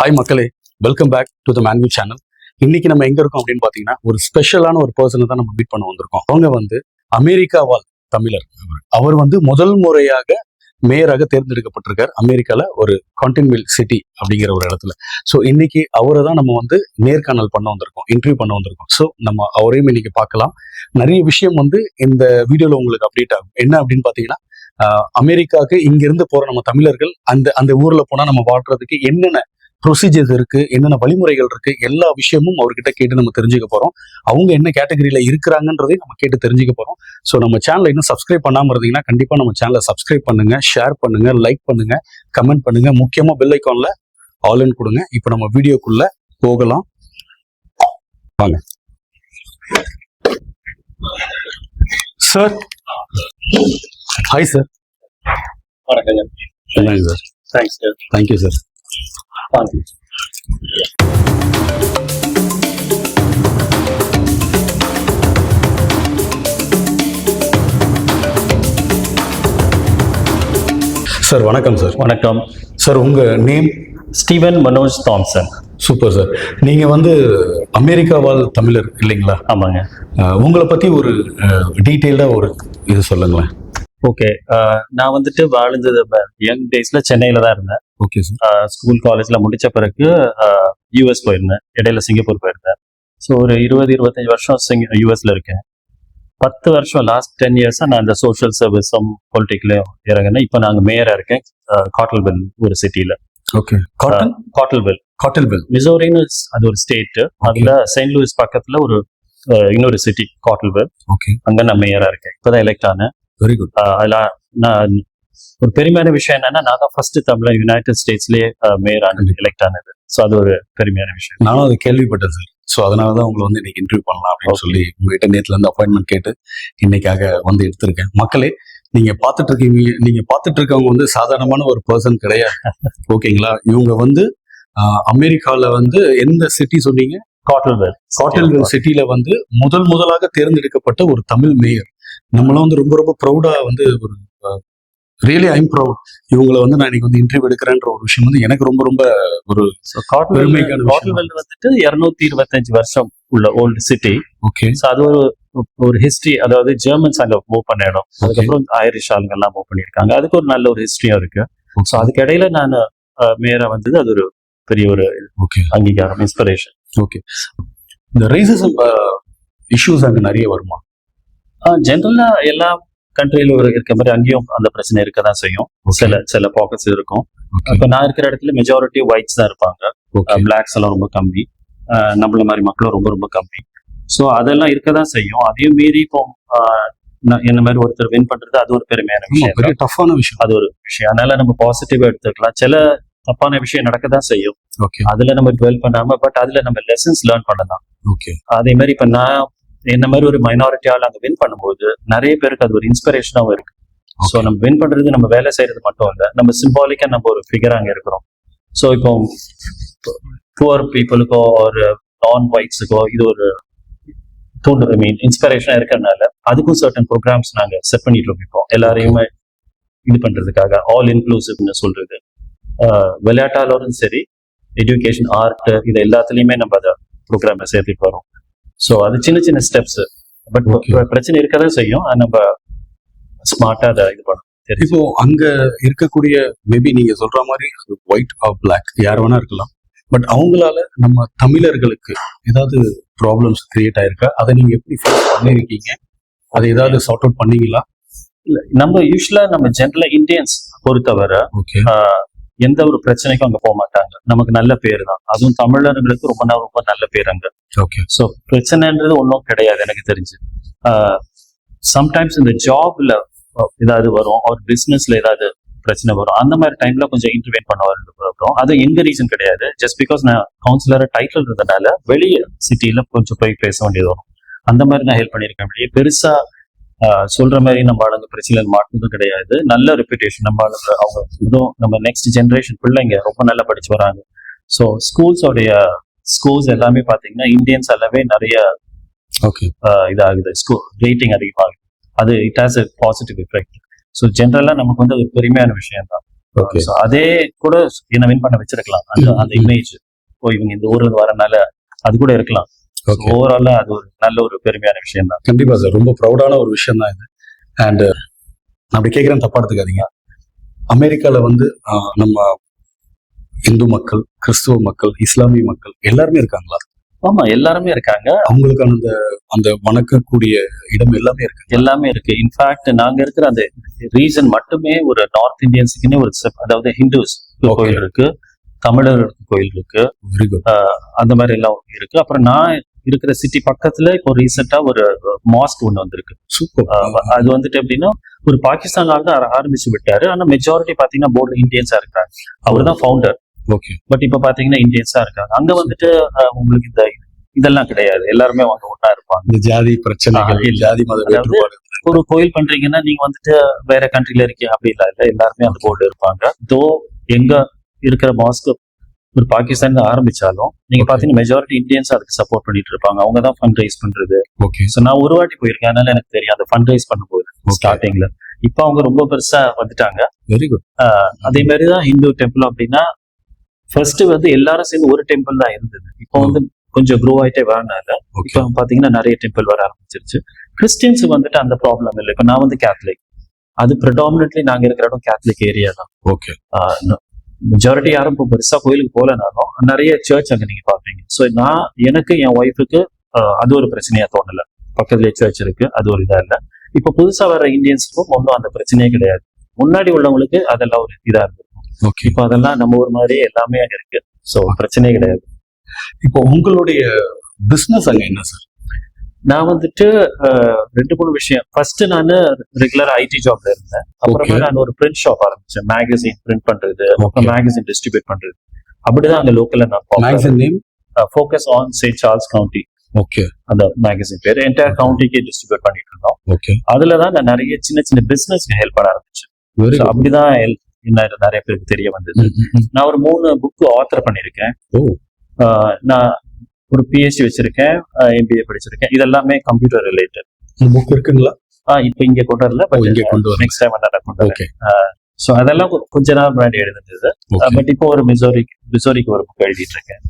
Hi மக்களே welcome back to the Manvi channel இன்னைக்கு நம்ம எங்க இருக்கோம் அப்படின்னு பாத்தீங்கன்னா ஒரு ஸ்பெஷலான ஒரு பர்சனை தான் நம்ம மீட் பண்ண வந்திருக்கோம். அவங்க வந்து அமெரிக்கா வாழ் தமிழர். அவர். வந்து முதல் முறையாக மேயராக தேர்ந்தெடுக்கப்பட்டிருக்கார். அமெரிக்கால ஒரு கான்டின்வில் சிட்டி அப்படிங்கிற ஒரு இடத்துல. ஸோ இன்னைக்கு அவரை தான் நம்ம வந்து நேர்காணல் பண்ண வந்திருக்கோம் இன்டர்வியூ பண்ண வந்திருக்கோம். ஸோ நம்ம அவரையும் இன்னைக்கு பார்க்கலாம். நிறைய விஷயம் வந்து இந்த வீடியோல உங்களுக்கு அப்டேட் ஆகும். என்ன அப்படின்னு பாத்தீங்கன்னா ஆஹ் அமெரிக்காவுக்கு இங்கிருந்து போற நம்ம தமிழர்கள் அந்த அந்த ஊர்ல போனா நம்ம வாழ்றதுக்கு என்னென்ன ப்ரொசீஜர்ஸ் இருக்கு என்னென்ன வழிமுறைகள் இருக்கு எல்லா விஷயமும் அவர்கிட்ட கேட்டு நம்ம தெரிஞ்சுக்க போறோம். அவங்க என்ன கேட்டகரியில இருக்கிறாங்கன்றதையும் நம்ம கேட்டு தெரிஞ்சுக்க போறோம். ஸோ நம்ம சேனலை இன்னும் சப்ஸ்கிரைப் பண்ணாம இருந்தீங்கன்னா கண்டிப்பா நம்ம சேனலை சப்ஸ்கிரைப் பண்ணுங்க ஷேர் பண்ணுங்க லைக் பண்ணுங்க கமெண்ட் பண்ணுங்க. முக்கியமா பெல் ஐக்கான்ல ஆல் கொடுங்க. இப்போ நம்ம வீடியோக்குள்ள போகலாம். வாங்க. சார் ஹாய் சார் என்னங்க sir thanks sir thank you sir sir வணக்கம் சார். வணக்கம். சார் உங்க name? Steven Manoj Thompson. Super sir. நீங்க வந்து அமெரிக்கா வாழ் தமிழர் இல்லைங்களா? ஆமாங்க. உங்களை பத்தி ஒரு டீட்டெயில்டா ஒரு இது சொல்லுங்களேன். ஓகே. நான் வந்துட்டு வாழ்ந்தது யங் டேஸ்ல சென்னையில தான் இருந்தேன். ஓகே சார் ஸ்கூல் காலேஜ்ல முடிச்ச பிறகு யூஎஸ் போயிருந்தேன். இடையில சிங்கப்பூர் போயிருந்தேன். ஸோ ஒரு இருபது இருபத்தஞ்சு வருஷம் சிங்க யூஎஸ்ல இருக்கேன். பத்து வருஷம் லாஸ்ட் டென் இயர்ஸா நான் இந்த சோஷியல் சர்வீஸும் பொலிட்டிக்லயும் இறங்கினேன். இப்போ நாங்கள் மேயரா இருக்கேன். காட்டல்பெல் ஒரு சிட்டில okay cotton Cottleville Cottleville மிசோரின்னு அது ஒரு ஸ்டேட் அதுல செயின்ட் லூயிஸ் பக்கத்துல ஒரு இன்னொரு சிட்டி காட்டல்பெல் ஓகே அங்க நான் மேயரா இருக்கேன். இப்பதான் எலெக்ட் ஆனேன். வெரி குட் அதுல நான் ஒரு பெருமையான விஷயம் என்னன்னா நான் தான் ஃபர்ஸ்ட் தமிழ் யுனைடெட் ஸ்டேட்ஸ்லயே மேயர் ஆனது எலெக்ட் ஆனது. ஸோ அது ஒரு பெருமையான விஷயம். நானும் அதை கேள்விப்பட்டேன் சார் ஸோ அதனால தான் உங்களை வந்து இன்னைக்கு இன்டர்வியூ பண்ணலாம் அப்படின்னு சொல்லி உங்ககிட்ட நேத்துல இருந்து அப்பாயின்மெண்ட் கேட்டு இன்னைக்காக வந்து எடுத்திருக்கேன். மக்களே நீங்க பார்த்துட்டு இருக்கீங்க நீங்க பார்த்துட்டு இருக்கவங்க வந்து சாதாரணமான ஒரு பர்சன் கிடையாது. ஓகேங்களா? இவங்க வந்து அமெரிக்கால வந்து எந்த சிட்டி சொன்னீங்க? காட்டல்வெல் காட்டல்வெல் சிட்டில வந்து முதல் முதலாக தேர்ந்தெடுக்கப்பட்ட ஒரு தமிழ் மேயர் நம்மளும் வந்து ரொம்ப ரொம்ப ப்ரௌடா வந்து ஒரு ரியலி ஐம் ப்ரௌட் இவங்களை வந்து நான் இன்னைக்கு வந்து இன்டர்வியூ எடுக்கிறேன்ற ஒரு விஷயம் வந்து எனக்கு ரொம்ப ரொம்ப ஒரு பெருமைக்கான. காட்டல்வெல் வந்துட்டு இருநூத்தி இருபத்தஞ்சு வருஷம் உள்ள ஓல்டு சிட்டி ஓகே ஸோ அது ஒரு ஒரு ஹிஸ்டரி அதாவது ஜெர்மன்ஸ் அங்க மூவ் பண்ண இடம். அதுக்கப்புறம் ஐரிஷ் ஆளுங்க எல்லாம் மூவ் பண்ணியிருக்காங்க. அதுக்கு ஒரு நல்ல ஒரு ஹிஸ்டரியும் இருக்கு. ஸோ அதுக்கு இடையில நான் மேயரா வந்தது. அது ஒரு பெரிய ஒரு ஓகே அங்கீகாரம் இன்ஸ்பிரேஷன் ஓகே இந்த ரேசிசம் இஷ்யூஸ் அங்க நிறைய வருமா? ஜென்ரலா எல்லா கண்ட்ரியிலும் இருக்க மாதிரி அங்கேயும் அந்த பிரச்சனை இருக்க தான் செய்யும் சில சில பாக்கெட்ஸ் இருக்கும். இப்ப நான் இருக்கிற இடத்துல மெஜாரிட்டி ஒயிட்ஸ் தான் இருப்பாங்க. பிளாக்ஸ் எல்லாம் ரொம்ப கம்மி. நம்மள மாதிரி மக்களும் ரொம்ப ரொம்ப கம்மி. ஸோ அதெல்லாம் இருக்க தான் செய்யும். அதையும் மீறி இப்போ என்ன மாதிரி ஒருத்தர் வின் பண்றது அது ஒரு பெருமையான விஷயம். டஃப்பான விஷயம். அது ஒரு விஷயம். அதனால நம்ம பாசிட்டிவா எடுத்துக்கலாம். சில தப்பான விஷயம் நடக்க தான் செய்யும் அதுல நம்ம டுவெல் பண்ணாம பட் அதுல நம்ம லெசன்ஸ் லேர்ன் பண்ணலாம். ஓகே அதே மாதிரி இப்ப நான் என்ன மாதிரி ஒரு மைனாரிட்டி ஆள் அங்க வின் பண்ணும்போது நிறைய பேருக்கு அது ஒரு இன்ஸ்பிரேஷனாவும் இருக்கு. ஸோ நம்ம வின் பண்றது நம்ம வேலை செய்யறது மட்டும் இல்ல நம்ம சிம்பாலிக்கா நம்ம ஒரு ஃபிகர் அங்க இருக்கிறோம். ஸோ இப்போ புவர் பீப்புளுக்கோ ஒரு நான் ஒயிட்ஸுக்கோ இது ஒரு தூண்டு ஐ மீன் இன்ஸ்பிரேஷனா இருக்கிறதுனால அதுக்கும் சர்டன் ப்ரோக்ராம்ஸ் நாங்க செட் பண்ணிட்டு இருக்கோம் இப்போ. எல்லாரையுமே இது பண்றதுக்காக ஆல் இன்க்ளூசிவ்னு சொல்றது. விளையாட்டாலும் சரி எஜுகேஷன் ஆர்ட் இது எல்லாத்துலயுமே நம்ம அதை ப்ரோக்ராமை சேர்த்துட்டு வரோம். ஸோ அது சின்ன சின்ன ஸ்டெப்ஸ் பட். பிரச்சனை இருக்கதான் செய்யும். அது நம்ம ஸ்மார்ட்டா அதை இது பண்ணணும். இப்போ அங்க இருக்கக்கூடிய மேபி நீங்க சொல்ற மாதிரி ஒயிட் ஆர் பிளாக் யார் வேணா இருக்கலாம். பட் அவங்களால நம்ம தமிழர்களுக்கு ஏதாவது ப்ராப்ளம்ஸ் கிரியேட் ஆயிருக்கா? அதை நீங்க எப்படி ஃபேஸ் பண்ணிருக்கீங்க? அதை ஏதாவது சார்ட் அவுட் பண்ணீங்களா? இல்ல நம்ம யூஸ்வலா நம்ம ஜென்ரலா இந்தியன்ஸ் பொறுத்தவரை எந்த ஒரு பிரச்சனைக்கும் அங்க போக மாட்டாங்க. நமக்கு நல்ல பேர் தான். அதுவும் தமிழர்களுக்கு ரொம்ப நா- ரொம்ப நல்ல பேர் அங்க. ஓகே ஸோ பிரச்சனைன்றது ஒன்றும் கிடையாது எனக்கு தெரிஞ்சு. சம்டைம்ஸ் இந்த ஜாப்ல ஏதாவது வரும் ஒரு பிசினஸ்ல ஏதாவது பிரச்சனை வரும் அந்த மாதிரி டைம்ல கொஞ்சம் இன்டர்வெயின் பண்ண வரும் அது எங்க ரீசன் கிடையாது. ஜஸ்ட் பிகாஸ் நான் கவுன்சிலர் டைட்டில் இருந்தனால வெளியே சிட்டில கொஞ்சம் போய் பேச வேண்டியது வரும். அந்த மாதிரி நான் ஹெல்ப் பண்ணியிருக்கேன். வெளியே பெருசா சொல்ற மாதிரி நம்ம ஆளுங்க பிரச்சனை மாட்டுறதும் கிடையாது. நல்ல ரெப்புடேஷன் நம்ம ஆளுங்க அவங்க இதுவும் நம்ம நெக்ஸ்ட் ஜென்ரேஷன் பிள்ளைங்க ரொம்ப நல்லா படிச்சு வராங்க. ஸோ ஸ்கூல்ஸோடைய ஸ்கூல்ஸ் எல்லாமே பாத்தீங்கன்னா இந்தியன்ஸ் எல்லாமே நிறைய ஓகே இதாகுது. ஸ்கூல் ரேட்டிங் அதிகமாகுது. அது it has a positive effect so ஜென்ரலாக நமக்கு வந்து அது ஒரு பெருமையான விஷயம் தான் ஓகே அதே கூட என்ன வின் பண்ண வச்சிருக்கலாம். அந்த. இமேஜ் ஓ இவங்க இந்த ஊர்ல இருந்து வரனால அது கூட இருக்கலாம். ஓவராலா அது ஒரு நல்ல ஒரு பெருமையான விஷயம் தான் கண்டிப்பா சார். ரொம்ப ப்ரௌடான ஒரு விஷயம் தான் இது அண்ட் அப்படி கேட்குறேன் தப்பா எடுத்துக்காதீங்க. அமெரிக்கால வந்து நம்ம இந்து மக்கள் கிறிஸ்துவ மக்கள் இஸ்லாமிய மக்கள் எல்லாருமே இருக்காங்களா? ஆமா எல்லாருமே இருக்காங்க. அவங்களுக்கான அந்த அந்த வணக்கக்கூடிய இடம் எல்லாமே இருக்கு. எல்லாமே இருக்கு. இன்ஃபேக்ட் நாங்க இருக்கிற அந்த ரீசன் மட்டுமே ஒரு நார்த் இந்தியன்ஸுக்குன்னே ஒரு அதாவது ஹிந்துஸ். கோயில் இருக்கு. தமிழருக்கு கோயில் இருக்கு. அந்த மாதிரி எல்லாம் இருக்கு. அப்புறம் நான் இருக்கிற சிட்டி பக்கத்துல இப்போ ரீசெண்டா ஒரு மாஸ்க் ஒண்ணு வந்திருக்கு. சூப்பர். அது வந்துட்டு எப்படின்னா ஒரு பாகிஸ்தான் ஆள் தான் ஆர- ஆரம்பிச்சு விட்டாரு. ஆனா மெஜாரிட்டி பாத்தீங்கன்னா போர்டு இந்தியன்ஸா இருக்காங்க அவர் தான் ஃபவுண்டர் ஓகே பட் இப்ப பாத்தீங்கன்னா இந்தியன்ஸா இருக்காங்க அங்க வந்துட்டு உங்களுக்கு இந்த இதெல்லாம் கிடையாது. எல்லாருமே அவங்க ஒண்ணா இருப்பாங்க. இந்த ஜாதி இல்ல. ஜாதி மத ஒரு கோயில் பண்றீங்கன்னா நீங்க வந்துட்டு வேற கண்ட்ரில இருக்கீங்க. அப்படி இல்ல இல்ல. எல்லாருமே அந்த போர்டு இருப்பாங்க. தோ எங்க இருக்கிற மாஸ்க் ஒரு பாகிஸ்தான் ஆரம்பிச்சாலும் நீங்க. பாத்தீங்கன்னா மெஜாரிட்டி இந்தியன்ஸ் அதுக்கு சப்போர்ட் பண்ணிட்டு இருப்பாங்க அவங்க தான் ஃபண்ட் ரைஸ் பண்றது. ஓகே சோ நான் ஒரு வாட்டி போயிருக்கேன். அதனால எனக்கு தெரியும். அந்த ஃபண்ட் ரைஸ் பண்ணும்போது. ஸ்டார்டிங்ல இப்ப அவங்க ரொம்ப பெருசா வந்துட்டாங்க. வெரி குட் அதே மாதிரி தான் ஹிந்து டெம்பிள் அப்படின்னா ஃபர்ஸ்ட் வந்து எல்லாரும் சேர்ந்து ஒரு டெம்பிள் தான் இருந்தது. இப்போ வந்து கொஞ்சம் க்ரோ ஆயிட்டே வரனால இப்போ பாத்தீங்கன்னா நிறைய டெம்பிள் வர ஆரம்பிச்சிருச்சு. கிறிஸ்டியன்ஸ் வந்துட்டு அந்த ப்ராப்ளம் இல்லை. இப்போ நான் வந்து கேத்தலிக் அது ப்ரிடாமினெட்லி நாங்க இருக்கிற இடம் கேத்தலிக் ஏரியா தான். ஓகே மெஜாரிட்டி யாரும் இப்போ பெருசா கோயிலுக்கு போலனாலும் நிறைய சர்ச் அங்க நீங்க பாப்பீங்க ஸோ நான் எனக்கு என் ஒய்ஃபுக்கு அது ஒரு பிரச்சனையா தோணல. பக்கத்துலயே சர்ச் இருக்கு அது ஒரு இதா இல்ல. இப்போ புதுசா வர இந்தியன்ஸுக்கும் ஒன்றும் அந்த பிரச்சனையே கிடையாது. முன்னாடி உள்ளவங்களுக்கு அதெல்லாம் ஒரு இதா இருந்திருக்கும். ஓகே இப்போ அதெல்லாம் நம்ம ஊர் மாதிரி எல்லாமே அங்க இருக்கு. ஸோ பிரச்சனையே கிடையாது. இப்போ உங்களுடைய பிசினஸ் அங்க என்ன சார் நான் வந்துட்டு ரெண்டு மூணு விஷயம். ஃபர்ஸ்ட் நான் ரெகுலர் ஐடி ஜாப்ல இருந்தேன். அப்புறமா. நான் ஒரு பிரிண்ட் ஷாப் ஆரம்பிச்சேன். மேகசின் பிரிண்ட் பண்றது மேகசின் டிஸ்ட்ரிபியூட் பண்றது. அப்படிதான் அங்க லோக்கல்ல நான் ஃபோக்கஸ் ஆன் சே சார்ல்ஸ் கவுண்டி ஓகே அந்த மேகசின் பேர். என்டையர் கவுண்டிக்கு டிஸ்ட்ரிபியூட் பண்ணிட்டு இருந்தோம். ஓகே அதுல தான் நான் நிறைய சின்ன சின்ன பிசினஸ்க்கு ஹெல்ப் பண்ண ஆரம்பிச்சேன். அப்படிதான் நிறைய பேருக்கு தெரிய வந்தது. நான் ஒரு மூணு புக் ஆத்தர். அஹ், நான் ஒரு பிஹெச்டி வச்சிருக்கேன் எம்பிஏ படிச்சிருக்கேன். இது எல்லாமே கம்ப்யூட்டர் ரிலேட்டட் புக் இருக்குங்களா? இப்போ இங்க கொண்டு வரல இங்க கொண்டு வரல. நெக்ஸ்ட் டைம் நான் கொண்டு வரேன். ஸோ அதெல்லாம் கொஞ்ச நாள் முன்னாடி ஓகே பட் இப்போ ஒரு மிசோரி மிசோரிக்கு ஒரு புக் எழுதிட்டு இருக்கேன்.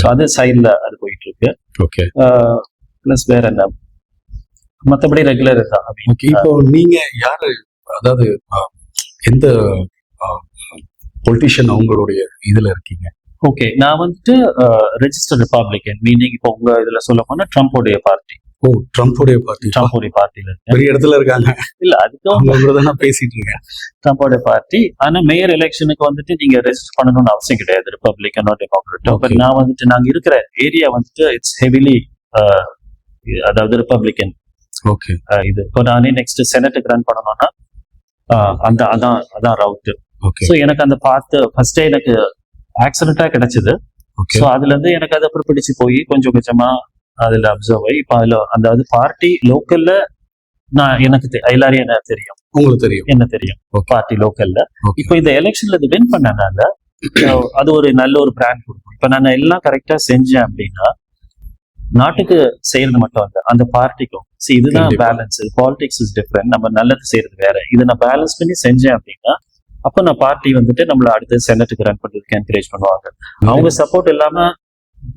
ஸோ அது சைட்ல அது போயிட்டு இருக்கு. ஓகே ப்ளஸ் வேற என்ன? மத்தபடி ரெகுலர் தான். இப்போ நீங்க யாரு? அதாவது எந்த பொலிட்டிஷியன் அவங்களுடைய இதுல இருக்கீங்க? ஓகே நான் வந்துட்டு ரெஜிஸ்டர் ரிப்பப்ளிகன் மீனிங் இப்போ உங்க இதுல சொல்ல போனா ட்ரம்ப்போடைய பார்ட்டி ஓ ட்ரம்ப்புடைய பார்ட்டி ட்ரம்ப்போடைய இருக்கேன். பெரிய இடத்துல இருக்காங்க. இல்ல அதுக்கும் நான் பேசிட்டு இருக்கேன். ட்ரம்ப்போடைய பார்ட்டி ஆனா மேயர் எலெக்ஷனுக்கு வந்துட்டு நீங்க ரெஜிஸ்டர் பண்ணணும்னு அவசியம் கிடையாது ரிப்பப்ளிகனோ டெமோக்ராட்டோ பட். நான் வந்துட்டு நாங்க இருக்கிற ஏரியா வந்துட்டு இட்ஸ் ஹெவிலி அதாவது ரிப்பப்ளிகன் ஓகே இது. இப்போ நானே நெக்ஸ்ட் செனட்டுக்கு ரன் பண்ணணும்னா அந்த அதான் அதான் ரவுட் ஓகே ஸோ எனக்கு அந்த பார்த்து ஃபர்ஸ்டே எனக்கு ஆக்சிடென்ட்டா கிடைச்சது. ஸோ அதுல இருந்து எனக்கு அது அப்புறம் பிடிச்சு போய் கொஞ்சம் கொஞ்சமா அதுல அப்சர்வ் ஆகி இப்போ அதுல அந்த அது பார்ட்டி லோக்கல்ல நான் எனக்கு எல்லாரையும் என்ன தெரியும்? உங்களுக்கு தெரியும். என்ன தெரியும். பார்ட்டி லோக்கல்ல. இப்போ இந்த எலெக்ஷன்ல இது வின் பண்ணனால அது ஒரு நல்ல ஒரு பிராண்ட் கொடுக்கும். இப்போ நான் எல்லாம் கரெக்டா செஞ்சேன் அப்படின்னா நாட்டுக்கு செய்யறது மட்டும் இல்ல அந்த பார்ட்டிக்கும் see இதுதான். பேலன்ஸ் பாலிடிக்ஸ் இஸ் டிஃப்ரெண்ட் நம்ம நல்லது செய்யறது வேற. இதை நான் பேலன்ஸ் பண்ணி செஞ்சேன் அப்படின்னா அப்ப நான் பார்ட்டி வந்துட்டு நம்மள அடுத்து செனட்டுக்கு ரன் பண்றதுக்கு என்கரேஜ் பண்ணுவாங்க. அவங்க சப்போர்ட் இல்லாம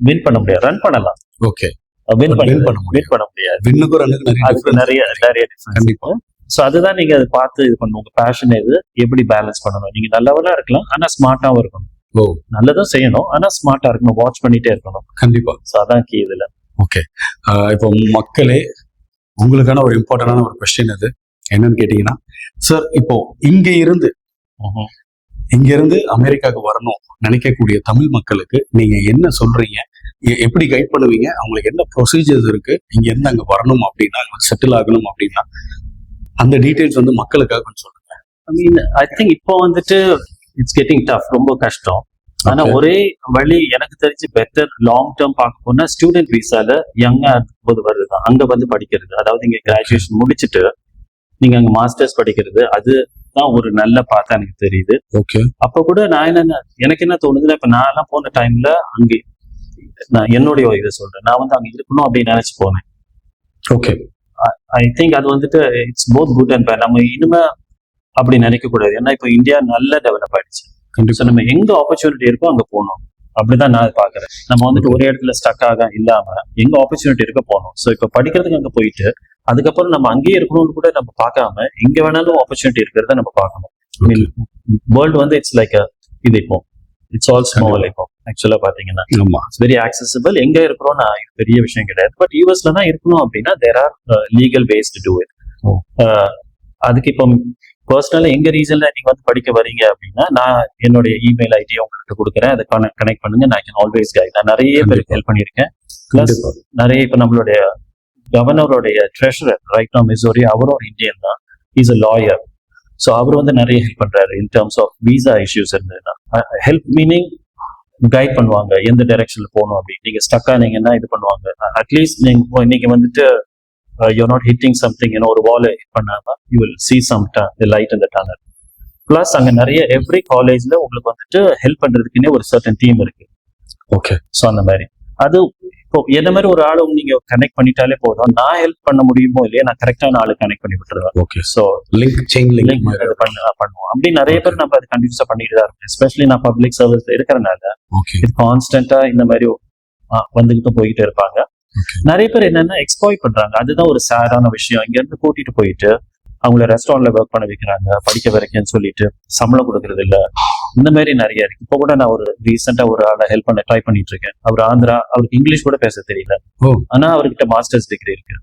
வின் பண்ண முடியாது. ரன் பண்ணலாம். ஓகே வின் பண்ண win பண்ண முடியாது. வின் பண்ண முடியாது. விண்ணுக்கும் ரன்னுக்கு நிறைய அதுக்கு நிறைய. நிறைய கண்டிப்பா. சோ அதுதான் நீங்க அதை பார்த்து இது பண்ணணும். உங்க பேஷன் எது எப்படி பேலன்ஸ் பண்ணணும். நீங்க நல்லவனா இருக்கலாம் ஆனா ஸ்மார்ட்டாவும் இருக்கணும். ஓ. நல்லதும் செய்யணும் ஆனா ஸ்மார்ட்டா இருக்கணும். வாட்ச் பண்ணிட்டே இருக்கணும். கண்டிப்பா. சோ அதான் கீ இதுல. ஆஹ் இப்போ மக்களே உங்களுக்கான ஒரு இம்பார்ட்டன்டான ஒரு கொஸ்டின் அது என்னன்னு கேட்டீங்கன்னா சார் இப்போ இங்க இருந்து இங்க இருந்து அமெரிக்காவுக்கு வரணும் நினைக்கக்கூடிய தமிழ் மக்களுக்கு நீங்க என்ன சொல்றீங்க? எப்படி கைட் பண்ணுவீங்க? அவங்களுக்கு என்ன ப்ரொசீஜர்ஸ் இருக்கு? இங்க இருந்து அங்க வரணும் அப்படின்னா செட்டில் ஆகணும் அப்படின்னா அந்த டீடைல்ஸ் வந்து மக்களுக்காக கொஞ்சம் சொல்லுங்க. ஐ மீன் ஐ திங்க் இப்போ வந்துட்டு இட்ஸ் கெட்டிங் டஃப் ரொம்ப கஷ்டம். ஆனா. ஒரே வழி எனக்கு தெரிஞ்சு பெட்டர் லாங் டேர்ம் பார்க்க போனா ஸ்டூடெண்ட் விசால யங்கா போது வருது அங்க வந்து படிக்கிறது. அதாவது இங்க கிராஜுவேஷன் முடிச்சுட்டு நீங்க அங்க மாஸ்டர்ஸ் படிக்கிறது அதுதான் ஒரு நல்ல பாத்தா எனக்கு தெரியுது. ஓகே அப்ப கூட நான் என்ன எனக்கு என்ன தோணுதுன்னா இப்ப நான் எல்லாம் போன டைம்ல அங்கே நான் என்னுடைய இதை சொல்றேன். நான் வந்து அங்க இருக்கணும் அப்படின்னு நினைச்சு போனேன். ஓகே ஐ திங்க் அது வந்துட்டு it's both good and bad நம்ம இனிமே அப்படி நினைக்க கூடாது. ஏன்னா இப்போ இந்தியா நல்லா டெவலப் ஆயிடுச்சு. கண்டிப்பா. நம்ம எங்க ஆப்பர்ச்சுனிட்டி இருக்கோ அங்க போகணும். அப்படிதான் நான் பாக்குறேன் நம்ம வந்துட்டு ஒரே இடத்துல ஸ்டக் ஆக இல்லாம எங்க ஆப்பர்ச்சுனிட்டி இருக்க போகணும். ஸோ இப்போ படிக்கிறதுக்கு அங்க போயிட்டு அதுக்கப்புறம் நம்ம அங்கேயே இருக்கணும்னு கூட நம்ம பார்க்காம எங்க வேணாலும் ஆப்பர்ச்சுனிட்டி இருக்கிறத நம்ம பார்க்கணும். வேர்ல்டு வந்து இட்ஸ் லைக் இது இப்போ இட்ஸ் ஆல் ஸ்மால் இப்போ ஆக்சுவலா பாத்தீங்கன்னா இட்ஸ் வெரி ஆக்சசிபிள் எங்க இருக்கிறோம்னா இது பெரிய விஷயம் கிடையாது. பட் யூஎஸ்ல தான் இருக்கணும் அப்படின்னா there are legal ways to it. அதுக்கு இப்போ பர்சனலா எங்க ரீசன்ல நீங்க வந்து படிக்க வரீங்க அப்படின்னா நான் என்னுடைய இமெயில் ஐடி உங்ககிட்ட கொடுக்குறேன். அதை கனெக்ட் பண்ணுங்க. நான் கேன் ஆல்வேஸ் கைட் நான் நிறைய பேருக்கு ஹெல்ப் பண்ணியிருக்கேன். நிறைய இப்போ நம்மளுடைய கவர்னருடைய ட்ரெஷரர் ரைட் நோ மிசோரி அவரும் இந்தியன் தான். இஸ் அ லாயர் ஸோ அவர் வந்து நிறைய ஹெல்ப் பண்றாரு in terms of visa issues இருந்ததுன்னா. ஹெல்ப் மீனிங் கைட் பண்ணுவாங்க எந்த டைரக்ஷன்ல போகணும் அப்படின்னு. நீங்க ஸ்டக் ஆனீங்கன்னா இது பண்ணுவாங்க. அட்லீஸ்ட் நீங்க இன்னைக்கு வந்துட்டு யூ நாட் ஹிட்டிங் சம்திங் ஏன்னா ஒரு வால் ஹிட் பண்ணாம you will see some light இந்த டனல் பிளஸ் அங்க நிறைய எவ்ரி காலேஜ்ல உங்களுக்கு வந்துட்டு ஹெல்ப் பண்றதுக்குன்னே ஒரு சர்டன் டீம் இருக்கு. ஓகே ஸோ அந்த மாதிரி. அது இப்போ என்ன மாதிரி ஒரு ஆளை நீங்க கனெக்ட் பண்ணிட்டாலே போதும். நான் ஹெல்ப் பண்ண முடியுமோ இல்லையா நான் கரெக்டான ஆளு கனெக்ட் பண்ணி விட்டுருவேன். Okay so link chain link பண்ணுவோம். அப்படி நிறைய பேர் நம்ம அது கண்டினியூஸா பண்ணிட்டு தான் இருக்கோம். எஸ்பெஷலி நான் பப்ளிக் சர்வீஸ்ல இருக்கிறனால இது கான்ஸ்டன்டா இந்த மாதிரி ஆ, வந்துகிட்டு போயிட்டு இருப்பாங்க. நிறைய பேர் என்னன்னா எக்ஸ்ப்ளாய்ட் பண்றாங்க. அதுதான் ஒரு சேடான விஷயம். இங்க இருந்து கூட்டிட்டு போயிட்டு அவங்கள ரெஸ்டாரண்ட்ல ஒர்க் பண்ண வைக்கிறாங்க படிக்க வைக்கன்னு சொல்லிட்டு சம்பளம் கொடுக்கறது இல்ல. இந்த மாதிரி நிறைய இருக்கு. இப்போ கூட நான் ஒரு ரீசெண்டா ஒரு ஆளை ஹெல்ப் பண்ண ட்ரை பண்ணிட்டு இருக்கேன். அவர் ஆந்திரா அவருக்கு இங்கிலீஷ் கூட பேச தெரியல. ஆனா அவர்கிட்ட மாஸ்டர்ஸ் டிகிரி இருக்கு.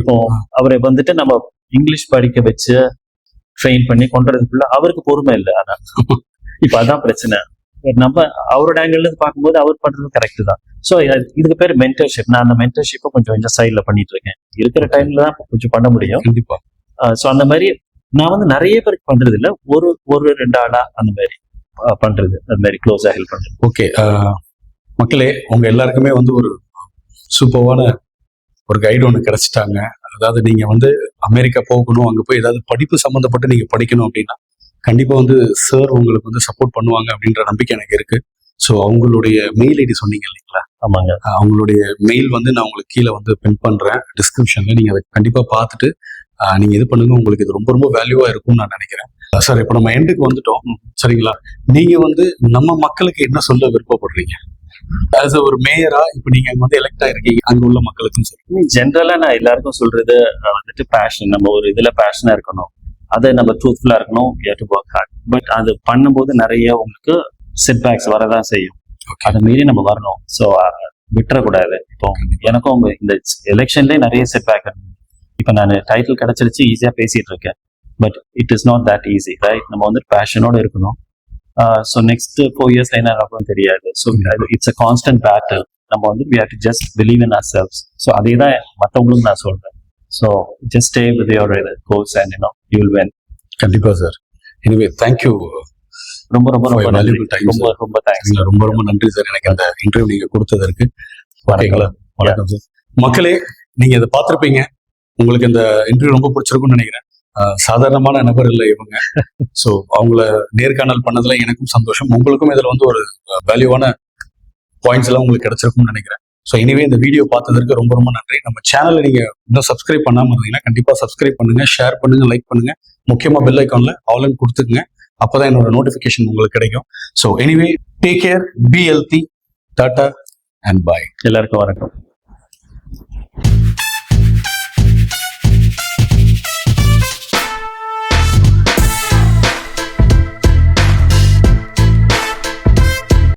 இப்போ அவரை வந்துட்டு நம்ம இங்கிலீஷ் படிக்க வச்சு ட்ரெயின் பண்ணி கொண்டுறதுக்குள்ள அவருக்கு பொறுமை இல்லை ஆனா. இப்ப அதான் பிரச்சனை. நம்ம அவரோட ஆங்கிள் இருந்து பார்க்கும்போது அவர் பண்றது கரெக்ட் தான். ஸோ இதுக்கு பேர் மென்டர்ஷிப் நான் அந்த மென்டர்ஷிப்பை கொஞ்சம் கொஞ்சம் சைட்ல பண்ணிட்டு இருக்கேன். இருக்கிற டைம்ல தான் கொஞ்சம் பண்ண முடியும். கண்டிப்பா. ஸோ அந்த மாதிரி நான் வந்து நிறைய பேருக்கு பண்றது இல்ல. ஒரு ஒரு ரெண்டு ஆளா அந்த மாதிரி. பண்றது. அந்த மாதிரி க்ளோஸா ஹெல்ப் பண்றது. ஓகே மக்களே உங்க எல்லாருக்குமே வந்து ஒரு சூப்பர்வான ஒரு கைடு ஒன்று கிடைச்சிட்டாங்க. அதாவது நீங்க வந்து அமெரிக்கா போகணும் அங்க போய் ஏதாவது படிப்பு சம்மந்தப்பட்டு நீங்க படிக்கணும் அப்படின்னா கண்டிப்பா வந்து சார் உங்களுக்கு வந்து சப்போர்ட் பண்ணுவாங்க அப்படின்ற நம்பிக்கை எனக்கு இருக்கு. ஸோ அவங்களுடைய மெயில் ஐடி சொன்னீங்க இல்லைங்களா? ஆமாங்க. அவங்களுடைய மெயில் வந்து நான் உங்களுக்கு கீழே வந்து பின் பண்றேன். டிஸ்கிரிப்ஷன்ல நீங்க அதை கண்டிப்பா பார்த்துட்டு நீங்க இது பண்ணுங்க. உங்களுக்கு இது ரொம்ப ரொம்ப வேல்யூவா இருக்கும்னு நான் நினைக்கிறேன். சார் இப்போ நம்ம எண்டுக்கு வந்துட்டோம். சரிங்களா? நீங்க வந்து நம்ம மக்களுக்கு என்ன சொல்ல விருப்பப்படுறீங்க? ஆஸ் ஒரு மேயரா இப்போ நீங்க அங்க வந்து எலெக்ட் ஆயிருக்கீங்க அங்க உள்ள மக்களுக்கும் சரி ஜென்ரலா நான் எல்லாருக்கும் சொல்றது வந்துட்டு பேஷன் நம்ம ஒரு இதுல பேஷனா இருக்கணும். அதை நம்ம ட்ரூத்ஃபுல்லா இருக்கணும் டு ஒர்க் ஹார்ட் பட் அது பண்ணும்போது நிறைய உங்களுக்கு செட்பேக்ஸ் வரதான் செய்யும். அதை மீறி நம்ம வரணும். ஸோ விட்டுறக்கூடாது. இப்போ எனக்கும் இந்த எலெக்ஷன்லேயே நிறைய செட்பேக் இப்போ நான் டைட்டில் கிடைச்சிருச்சு ஈஸியா பேசிட்டு இருக்கேன். But it is not that easy right நம்ம வந்து பேஷனோட இருக்கணும். ஸோ நெக்ஸ்ட் ஃபோர் இயர்ஸ்ல என்ன நடக்கும் தெரியாது. So it's a constant battle நம்ம வந்து we have to just believe in ourselves so அதே தான் மற்றவங்களுக்கும் நான் சொல்றேன் so just stay with your course and you know you will when கண்டிப்பா சார் எனிவே தேங்க்யூ ரொம்ப ரொம்ப ரொம்ப ரொம்ப ரொம்ப தேங்க்ஸ் ரொம்ப ரொம்ப நன்றி சார் எனக்கு அந்த இன்டர்வியூ நீங்க கொடுத்ததற்கு. ஓகேங்களா? வணக்கம் சார் மக்களே நீங்க இதை பார்த்திருப்பீங்க. உங்களுக்கு இந்த இன்டர்வியூ ரொம்ப பிடிச்சிருக்கும்னு நினைக்கிறேன். சாதாரணமான நபர் இல்லை இவங்க. ஸோ அவங்கள நேர்காணல் பண்ணதுல எனக்கும் சந்தோஷம். உங்களுக்கும் இதுல வந்து ஒரு வேல்யூவான பாயிண்ட்ஸ் எல்லாம் உங்களுக்கு கிடைச்சிருக்கும்னு நினைக்கிறேன். ஸோ எனிவே இந்த வீடியோ பார்த்ததற்கு ரொம்ப ரொம்ப நன்றி. நம்ம சேனலை நீங்க இன்னும் சப்ஸ்கிரைப் பண்ணாமல் இருந்தீங்கன்னா கண்டிப்பா சப்ஸ்கிரைப் பண்ணுங்க ஷேர் பண்ணுங்க லைக் பண்ணுங்க. முக்கியமா பெல் ஐக்கானில் ஆல்னு கொடுத்துக்குங்க. அப்போதான் என்னோட நோட்டிஃபிகேஷன் உங்களுக்கு கிடைக்கும். So anyway take care be healthy tata and bye எல்லாருக்கும் வணக்கம்.